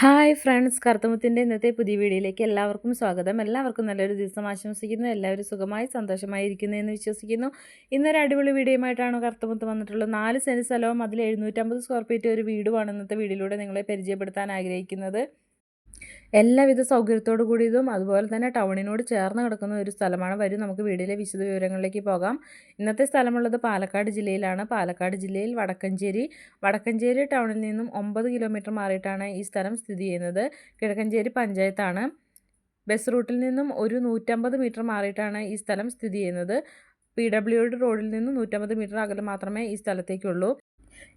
Hi friends കറുത്തമുത്തിന്റെ ഇന്നത്തെ പുതിയ വീഡിയോയിലേക്ക് എല്ലാവർക്കും സ്വാഗതം. എല്ലാവർക്കും നല്ലൊരു ദിവസം ആശംസിക്കുന്നു. എല്ലാവരും സുഖമായി സന്തോഷമായി ഇരിക്കുന്നു എന്ന് വിശ്വസിക്കുന്നു. ഇന്നൊരു അടിപൊളി വീഡിയോയുമായിട്ടാണ് കർത്തമത്ത് വന്നിട്ടുള്ളത്. നാല് സെന്റ് സ്ഥലവും അതിൽ എഴുന്നൂറ്റമ്പത് സ്ക്വയർ ഫീറ്റ് ഒരു വീടുമാണ് ഇന്നത്തെ വീഡിയോയിലൂടെ നിങ്ങളെ പരിചയപ്പെടുത്താൻ ആഗ്രഹിക്കുന്നത്. എല്ലാവിധ സൗകര്യത്തോടു കൂടിയതും അതുപോലെ തന്നെ ടൗണിനോട് ചേർന്ന് കിടക്കുന്ന ഒരു സ്ഥലമാണ്. വരും നമുക്ക് വീടിലെ വിശദ വിവരങ്ങളിലേക്ക് പോകാം. ഇന്നത്തെ സ്ഥലമുള്ളത് പാലക്കാട് ജില്ലയിലാണ്. പാലക്കാട് ജില്ലയിൽ വടക്കഞ്ചേരി വടക്കഞ്ചേരി ടൗണിൽ നിന്നും ഒമ്പത് കിലോമീറ്റർ മാറിയിട്ടാണ് ഈ സ്ഥലം സ്ഥിതി ചെയ്യുന്നത്. കിഴക്കഞ്ചേരി പഞ്ചായത്താണ്. ബസ് റൂട്ടിൽ നിന്നും ഒരു നൂറ്റമ്പത് മീറ്റർ മാറിയിട്ടാണ് ഈ സ്ഥലം സ്ഥിതി ചെയ്യുന്നത്. പി ഡബ്ല്യു ഡി റോഡിൽ നിന്നും നൂറ്റമ്പത് മീറ്റർ അകലെ മാത്രമേ ഈ സ്ഥലത്തേക്കുള്ളൂ.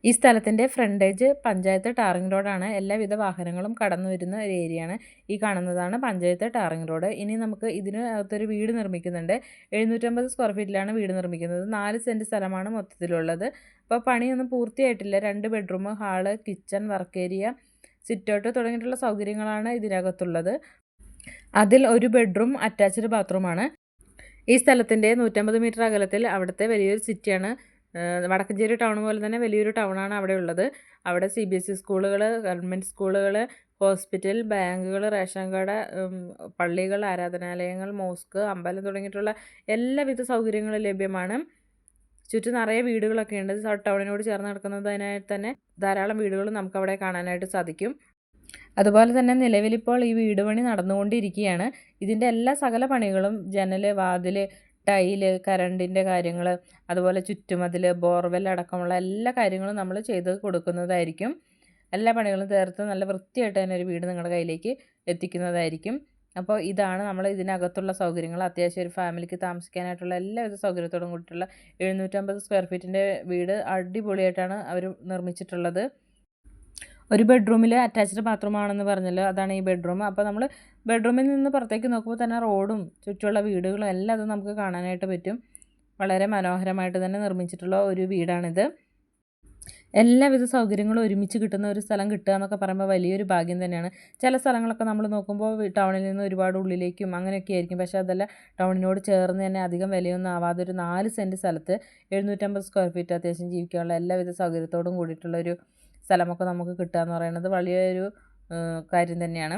ഈ സ്ഥലത്തിന്റെ ഫ്രണ്ടേജ് പഞ്ചായത്ത് ടാറിംഗ് റോഡാണ്. എല്ലാവിധ വാഹനങ്ങളും കടന്നു വരുന്ന ഒരു ഏരിയയാണ് ഈ കാണുന്നതാണ് പഞ്ചായത്ത് ടാറിംഗ് റോഡ്. ഇനി നമുക്ക് ഇതിന് അകത്തൊരു വീട് നിർമ്മിക്കുന്നുണ്ട്. എഴുന്നൂറ്റമ്പത് സ്ക്വയർ ഫീറ്റിലാണ് വീട് നിർമ്മിക്കുന്നത്. നാല് സെന്റ് സ്ഥലമാണ് മൊത്തത്തിലുള്ളത്. അപ്പോൾ പണിയൊന്നും പൂർത്തിയായിട്ടില്ല. രണ്ട് bedroom hall kitchen work area sit out തുടങ്ങിയിട്ടുള്ള സൗകര്യങ്ങളാണ് ഇതിനകത്തുള്ളത്. അതിൽ ഒരു ബെഡ്റൂം അറ്റാച്ച്ഡ് ബാത്റൂമാണ്. ഈ സ്ഥലത്തിന്റെ നൂറ്റമ്പത് മീറ്റർ അകലത്തിൽ അവിടുത്തെ വലിയൊരു സിറ്റിയാണ് വടക്കഞ്ചേരി ടൗൺ പോലെ തന്നെ വലിയൊരു ടൗണാണ് അവിടെ ഉള്ളത്. അവിടെ സി ബി എസ് ഇ സ്കൂളുകൾ ഗവൺമെന്റ് സ്കൂളുകൾ ഹോസ്പിറ്റൽ ബാങ്കുകൾ റേഷൻ കട പള്ളികൾ ആരാധനാലയങ്ങൾ മോസ്ക് അമ്പലം തുടങ്ങിയിട്ടുള്ള എല്ലാവിധ സൗകര്യങ്ങളും ലഭ്യമാണ്. ചുറ്റും നിറയെ വീടുകളൊക്കെ ഉണ്ട്. ടൗണിനോട് ചേർന്ന് നടക്കുന്നതിനായി തന്നെ ധാരാളം വീടുകൾ നമുക്കവിടെ കാണാനായിട്ട് സാധിക്കും. അതുപോലെ തന്നെ നിലവിലിപ്പോൾ ഈ വീട് പണി നടന്നുകൊണ്ടിരിക്കുകയാണ്. ഇതിന്റെ എല്ലാ സകല പണികളും ജനൽ വാതിൽ ടൈൽ കറണ്ടിന്റെ കാര്യങ്ങൾ അതുപോലെ ചുറ്റുമതിൽ ബോർവെൽ അടക്കമുള്ള എല്ലാ കാര്യങ്ങളും നമ്മൾ ചെയ്ത് കൊടുക്കുന്നതായിരിക്കും. എല്ലാ പണികളും തീർത്ത് നല്ല വൃത്തിയായിട്ട് തന്നെ ഒരു വീട് നിങ്ങളുടെ കയ്യിലേക്ക് എത്തിക്കുന്നതായിരിക്കും. അപ്പോൾ ഇതാണ് നമ്മൾ ഇതിനകത്തുള്ള സൗകര്യങ്ങൾ. അത്യാവശ്യം ഒരു ഫാമിലിക്ക് താമസിക്കാനായിട്ടുള്ള എല്ലാവിധ സൗകര്യത്തോടും കൂടിയിട്ടുള്ള എഴുന്നൂറ്റമ്പത് സ്ക്വയർ ഫീറ്റിന്റെ വീട് അടിപൊളിയായിട്ടാണ് അവർ നിർമ്മിച്ചിട്ടുള്ളത്. ഒരു ബെഡ്റൂമിൽ അറ്റാച്ച്ഡ് ബാത്റൂമാണെന്ന് പറഞ്ഞല്ലോ അതാണ് ഈ ബെഡ്റൂം അപ്പോൾ നമ്മൾ ബെഡ്റൂമിൽ നിന്ന് പുറത്തേക്ക് നോക്കുമ്പോൾ തന്നെ റോഡും ചുറ്റുമുള്ള വീടുകളും എല്ലാം അതും നമുക്ക് കാണാനായിട്ട് പറ്റും. വളരെ മനോഹരമായിട്ട് തന്നെ നിർമ്മിച്ചിട്ടുള്ള ഒരു വീടാണിത്. എല്ലാവിധ സൗകര്യങ്ങളും ഒരുമിച്ച് കിട്ടുന്ന ഒരു സ്ഥലം കിട്ടുക എന്നൊക്കെ പറയുമ്പോൾ വലിയൊരു ഭാഗ്യം തന്നെയാണ്. ചില സ്ഥലങ്ങളൊക്കെ നമ്മൾ നോക്കുമ്പോൾ ടൗണിൽ നിന്ന് ഒരുപാട് ഉള്ളിലേക്കും അങ്ങനെയൊക്കെ ആയിരിക്കും. പക്ഷേ അതല്ല ടൗണിനോട് ചേർന്ന് തന്നെ അധികം വിലയൊന്നും ആവാതെ ഒരു നാല് സെന്റ് സ്ഥലത്ത് എഴുന്നൂറ്റമ്പത് സ്ക്വയർ ഫീറ്റ് അത്യാവശ്യം ജീവിക്കാനുള്ള എല്ലാവിധ സൗകര്യത്തോടും കൂടിയിട്ടുള്ള ഒരു സ്ഥലമൊക്കെ നമുക്ക് കിട്ടുക എന്ന് പറയുന്നത് വലിയൊരു കാര്യം തന്നെയാണ്.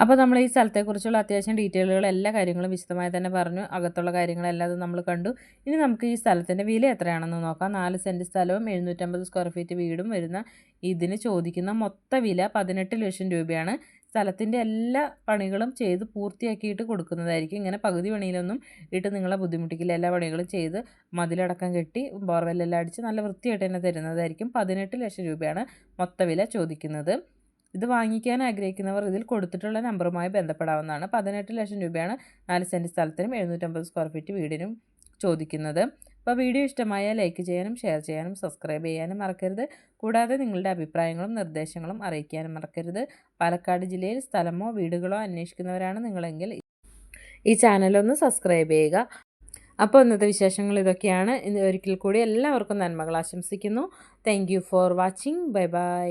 അപ്പോൾ നമ്മൾ ഈ സ്ഥലത്തെക്കുറിച്ചുള്ള അത്യാവശ്യം ഡീറ്റെയിലുകൾ എല്ലാ കാര്യങ്ങളും വിശദമായി തന്നെ പറഞ്ഞു. അകത്തുള്ള കാര്യങ്ങളെല്ലാം നമ്മൾ കണ്ടു. ഇനി നമുക്ക് ഈ സ്ഥലത്തിന്റെ വില എത്രയാണെന്ന് നോക്കാം. നാല് സെന്റ് സ്ഥലവും എഴുന്നൂറ്റമ്പത് സ്ക്വയർ ഫീറ്റ് വീടും വരുന്ന ഇതിന് ചോദിക്കുന്ന മൊത്ത വില പതിനെട്ട് ലക്ഷം രൂപയാണ്. സ്ഥലത്തിന്റെ എല്ലാ പണികളും ചെയ്ത് പൂർത്തിയാക്കിയിട്ട് കൊടുക്കുന്നതായിരിക്കും. ഇങ്ങനെ പകുതി പണിയിലൊന്നും ഇട്ട് നിങ്ങളെ ബുദ്ധിമുട്ടിക്കില്ല. എല്ലാ പണികളും ചെയ്ത് മതിലടക്കം കെട്ടി ബോർവെല്ലെല്ലാം അടിച്ച് നല്ല വൃത്തിയായിട്ട് തന്നെ തരുന്നതായിരിക്കും. പതിനെട്ട് ലക്ഷം രൂപയാണ് മൊത്ത വില ചോദിക്കുന്നത്. ഇത് വാങ്ങിക്കാൻ ആഗ്രഹിക്കുന്നവർ ഇതിൽ കൊടുത്തിട്ടുള്ള നമ്പറുമായി ബന്ധപ്പെടാവുന്നതാണ്. പതിനെട്ട് ലക്ഷം രൂപയാണ് നാല് സെന്റ് സ്ഥലത്തിനും എഴുന്നൂറ്റമ്പത് സ്ക്വയർ ഫീറ്റ് വീടിനും ചോദിക്കുന്നത്. അപ്പോൾ വീഡിയോ ഇഷ്ടമായാൽ ലൈക്ക് ചെയ്യാനും ഷെയർ ചെയ്യാനും സബ്സ്ക്രൈബ് ചെയ്യാനും മറക്കരുത്. കൂടാതെ നിങ്ങളുടെ അഭിപ്രായങ്ങളും നിർദ്ദേശങ്ങളും അറിയിക്കാനും മറക്കരുത്. പാലക്കാട് ജില്ലയിൽ സ്ഥലമോ വീടുകളോ അന്വേഷിക്കുന്നവരാണ് നിങ്ങളെങ്കിൽ ഈ ചാനലൊന്ന് സബ്സ്ക്രൈബ് ചെയ്യുക. അപ്പോൾ ഇന്നത്തെ വിശേഷങ്ങൾ ഇതൊക്കെയാണ്. ഇന്ന് ഒരിക്കൽ കൂടി എല്ലാവർക്കും നന്മകൾ ആശംസിക്കുന്നു. Thank for watching bye bye